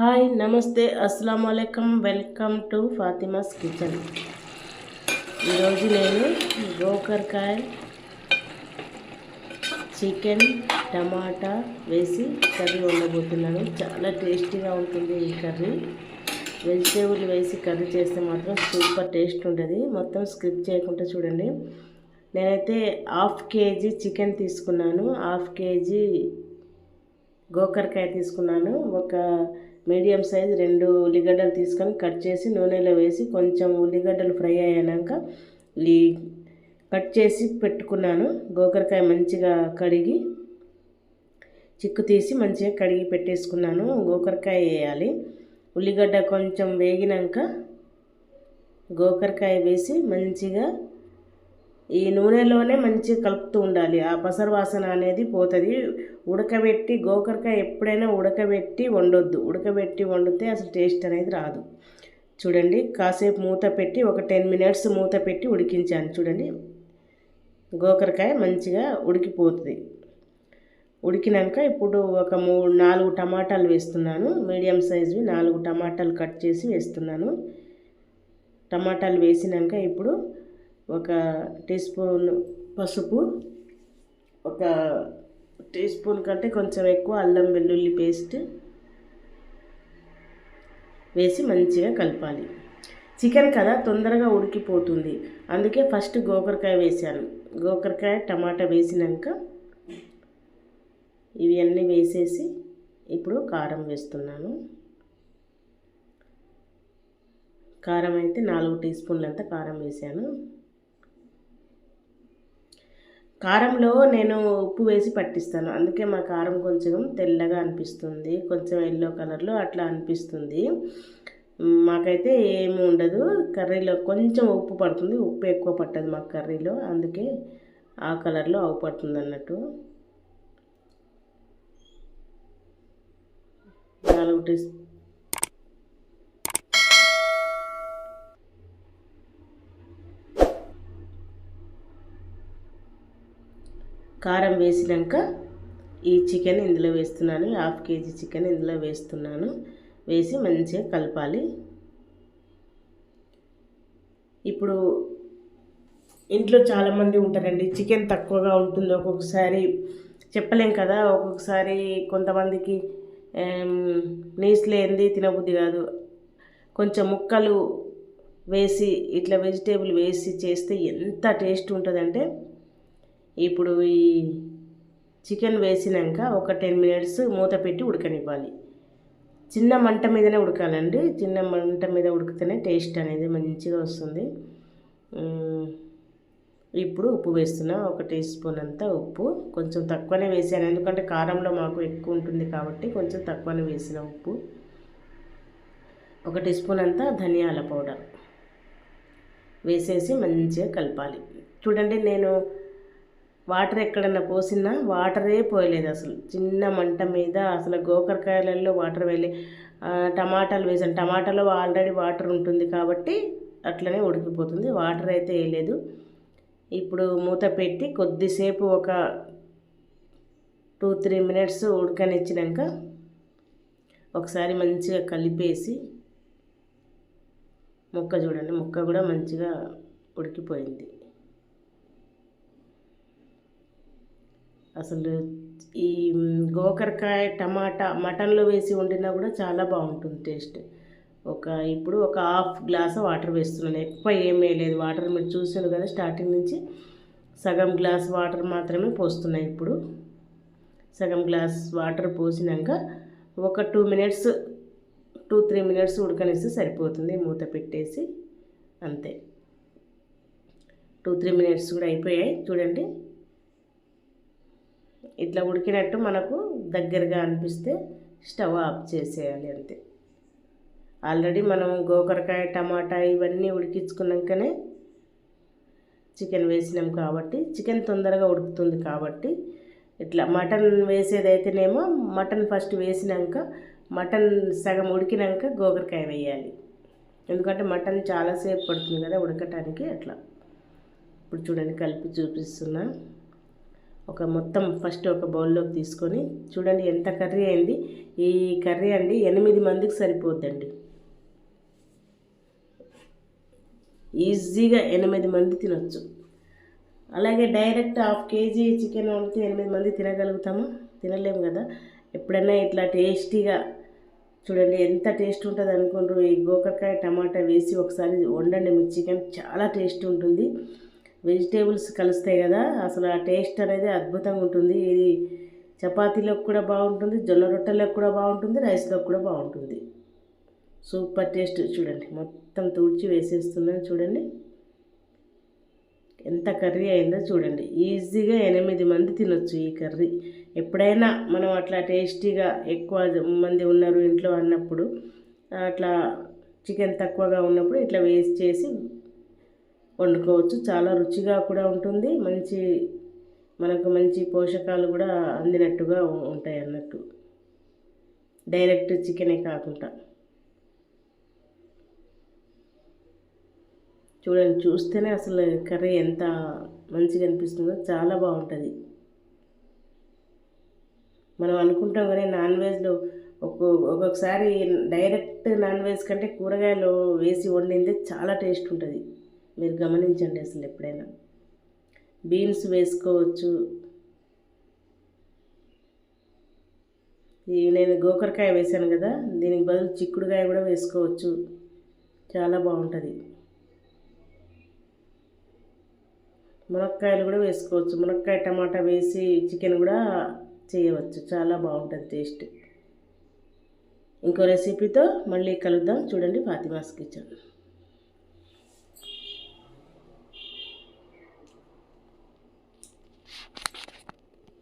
Hi నమస్తే అస్సలం అయికం వెల్కమ్ టు ఫాతిమాస్ కిచెన్. ఈరోజు నేను గోకరకాయ చికెన్ టమాటా వేసి కర్రీ వండబోతున్నాను. చాలా టేస్టీగా ఉంటుంది ఈ కర్రీ. వెజిటేబుల్ వేసి కర్రీ చేస్తే మాత్రం సూపర్ టేస్ట్ ఉంటుంది. మొత్తం స్క్రిప్ చేయకుండా చూడండి. నేనైతే హాఫ్ కేజీ చికెన్ తీసుకున్నాను. హాఫ్ కేజీ గోకరకాయ తీసుకున్నాను. ఒక మీడియం సైజ్ రెండు ఉల్లిగడ్డలు తీసుకొని కట్ చేసి నూనెలో వేసి కొంచెం ఉల్లిగడ్డలు ఫ్రై అయ్యాక ఈ కట్ చేసి పెట్టుకున్నాను. గోకరకాయ మంచిగా కడిగి చిక్కు తీసి మంచిగా కడిగి పెట్టేసుకున్నాను. గోకరకాయ వేయాలి. ఉల్లిగడ్డ కొంచెం వేగినాక గోకరకాయ వేసి మంచిగా ఈ నూనెలోనే మంచిగా కలుపుతూ ఉండాలి. ఆ పసరు వాసన అనేది పోతుంది. ఉడకబెట్టి గోకరకాయ ఎప్పుడైనా ఉడకబెట్టి వండొద్దు. ఉడకబెట్టి వండితే అసలు టేస్ట్ అనేది రాదు. చూడండి కాసేపు మూత పెట్టి ఒక టెన్ మినిట్స్ మూత పెట్టి ఉడికించాను. చూడండి గోకరకాయ మంచిగా ఉడికిపోతుంది. ఉడికినాక ఇప్పుడు ఒక మూడు నాలుగు టమాటాలు వేస్తున్నాను. మీడియం సైజువి నాలుగు టమాటాలు కట్ చేసి వేస్తున్నాను. టమాటాలు వేసినాక ఇప్పుడు ఒక టీ స్పూన్ పసుపు ఒక టీ స్పూన్ కంటే కొంచెం ఎక్కువ అల్లం వెల్లుల్లి పేస్ట్ వేసి మంచిగా కలపాలి. చికెన్ కదా తొందరగా ఉడికిపోతుంది. అందుకే ఫస్ట్ గోకరకాయ వేసాను గోకరకాయ టమాటా వేసినాక ఇవి అన్నీ వేసేసి ఇప్పుడు కారం వేస్తున్నాను. కారం అయితే నాలుగు టీ స్పూన్లంతా కారం వేసాను కారంలో నేను ఉప్పు వేసి పట్టిస్తాను. అందుకే మా కారం కొంచెం తెల్లగా అనిపిస్తుంది. కొంచెం ఎల్లో కలర్లో అట్లా అనిపిస్తుంది. మాకైతే ఏమి ఉండదు. కర్రీలో కొంచెం ఉప్పు పడుతుంది. ఉప్పు ఎక్కువ పట్టదు మాకు కర్రీలో. అందుకే ఆ కలర్లో అవు పడుతుంది అన్నట్టు. నాలుగు టీ కారం వేసినాక ఈ చికెన్ ఇందులో వేస్తున్నాను. హాఫ్ కేజీ చికెన్ ఇందులో వేస్తున్నాను. వేసి మంచిగా కలపాలి. ఇప్పుడు ఇంట్లో చాలామంది ఉంటారండి. చికెన్ తక్కువగా ఉంటుంది. ఒక్కొక్కసారి చెప్పలేం కదా. ఒక్కొక్కసారి కొంతమందికి నీసు లేనిది తినబుద్ధి కాదు. కొంచెం ముక్కలు వేసి ఇట్లా వెజిటేబుల్ వేసి చేస్తే ఎంత టేస్ట్ ఉంటుందంటే ఇప్పుడు ఈ చికెన్ వేసినాక ఒక టెన్ మినిట్స్ మూత పెట్టి ఉడకనివ్వాలి. చిన్న మంట మీదనే ఉడకాలండి. చిన్న మంట మీద ఉడికితేనే టేస్ట్ అనేది మంచిగా వస్తుంది. ఇప్పుడు ఉప్పు వేస్తున్నా ఒక టీ స్పూన్ అంతా ఉప్పు. కొంచెం తక్కువనే వేసాను. ఎందుకంటే కారంలో మాకు ఎక్కువ ఉంటుంది కాబట్టి కొంచెం తక్కువనే వేసిన ఉప్పు. ఒక టీ స్పూన్ అంతా ధనియాల పౌడర్ వేసేసి మంచిగా కలపాలి. చూడండి నేను వాటర్ ఎక్కడన్నా పోసినా వాటరే పోయలేదు అసలు. చిన్న మంట మీద అసలు గోకరకాయలలో వాటర్ వేయలే టమాటాలు వేసాను. టమాటాలో ఆల్రెడీ వాటర్ ఉంటుంది కాబట్టి అట్లనే ఉడికిపోతుంది. వాటర్ అయితే వేయలేదు. ఇప్పుడు మూత పెట్టి కొద్దిసేపు ఒక టూ త్రీ మినిట్స్ ఉడకనిచ్చినాక ఒకసారి మంచిగా కలిపేసి ముక్క చూడండి. ముక్క కూడా మంచిగా ఉడికిపోయింది. అసలు ఈ గోకరకాయ టమాటా మటన్లో వేసి వండినా కూడా చాలా బాగుంటుంది టేస్ట్. ఒక ఇప్పుడు ఒక హాఫ్ గ్లాస్ వాటర్ వేస్తున్నాను. ఎక్కువ ఏమీ లేదు వాటర్ మీరు చూసారు కదా స్టార్టింగ్ నుంచి. సగం గ్లాస్ వాటర్ మాత్రమే పోస్తున్నాయి ఇప్పుడు. సగం గ్లాస్ వాటర్ పోసినాక ఒక two minutes two three minutes ఉడకనిస్తే సరిపోతుంది. మూత పెట్టేసి అంతే. టూ త్రీ మినిట్స్ కూడా అయిపోయాయి. చూడండి. ఇట్లా ఉడికినట్టు మనకు దగ్గరగా అనిపిస్తే స్టవ్ ఆఫ్ చేసేయాలి అంతే. ఆల్రెడీ మనం గోకరకాయ టమాటా ఇవన్నీ ఉడికించుకున్నాకనే చికెన్ వేసినాం కాబట్టి చికెన్ తొందరగా ఉడుకుతుంది కాబట్టి ఇట్లా మటన్ వేసేదైతేనేమో మటన్ ఫస్ట్ వేసినాక మటన్ సగం ఉడికినాక గోకరకాయ వేయాలి. ఎందుకంటే మటన్ చాలాసేపు పడుతుంది కదా ఉడకటానికి అట్లా. ఇప్పుడు చూడండి కలిపి చూపిస్తున్నా. ఒక మొత్తం ఫస్ట్ ఒక బౌల్లోకి తీసుకొని చూడండి ఎంత కర్రీ అయింది. ఈ కర్రీ అండి ఎనిమిది మందికి సరిపోద్దండి. ఈజీగా ఎనిమిది మంది తినొచ్చు. అలాగే డైరెక్ట్ హాఫ్ కేజీ చికెన్ వండితే ఎనిమిది మంది తినగలుగుతాము? తినలేము కదా. ఎప్పుడైనా ఇట్లా టేస్టీగా చూడండి ఎంత టేస్ట్ ఉంటుంది అనుకుంటారు ఈ గోకరకాయ టమాటా వేసి ఒకసారి వండండి. మీ చికెన్ చాలా టేస్ట్ ఉంటుంది. వెజిటేబుల్స్ కలుస్తాయి కదా అసలు ఆ టేస్ట్ అనేది అద్భుతంగా ఉంటుంది. ఇది చపాతీలోకి కూడా బాగుంటుంది జొన్న రొట్టెలకు కూడా బాగుంటుంది రైస్లోకి కూడా బాగుంటుంది. సూపర్ టేస్ట్ చూడండి మొత్తం తుడిచి వేసేస్తున్నాను చూడండి. ఎంత కర్రీ అయిందో చూడండి ఈజీగా ఎనిమిది మంది తినొచ్చు ఈ కర్రీ. ఎప్పుడైనా మనం అట్లా టేస్టీగా ఎక్కువ మంది ఉన్నారు ఇంట్లో అన్నప్పుడు అట్లా చికెన్ తక్కువగా ఉన్నప్పుడు ఇట్లా వేస్ట్ చేసి వండుకోవచ్చు. చాలా రుచిగా కూడా ఉంటుంది. మంచి మనకు మంచి పోషకాలు కూడా అందినట్టుగా ఉంటాయి అన్నట్టు. డైరెక్ట్ చికెనే కాకుండా. చూడండి చూస్తేనే అసలు కర్రీ ఎంత మంచిగా అనిపిస్తుందో చాలా బాగుంటుంది. మనం అనుకుంటాం కానీ నాన్ వెజ్లో ఒక్కొక్క ఒక్కొక్కసారి డైరెక్ట్ నాన్ వెజ్ కంటే కూరగాయలు వేసి వండిందే చాలా టేస్ట్ ఉంటుంది. మీరు గమనించండి అసలు ఎప్పుడైనా. బీన్స్ వేసుకోవచ్చు. ఈ నేను గోకరకాయ వేసాను కదా దీనికి బదులు చిక్కుడుకాయ కూడా వేసుకోవచ్చు. చాలా బాగుంటుంది. మునక్కాయలు కూడా వేసుకోవచ్చు. మునక్కాయ టమాటా వేసి చికెన్ కూడా చేయవచ్చు. చాలా బాగుంటుంది టేస్ట్. ఇంకో రెసిపీతో మళ్ళీ కలుద్దాం. చూడండి ఫాతిమాస్ కిచెన్.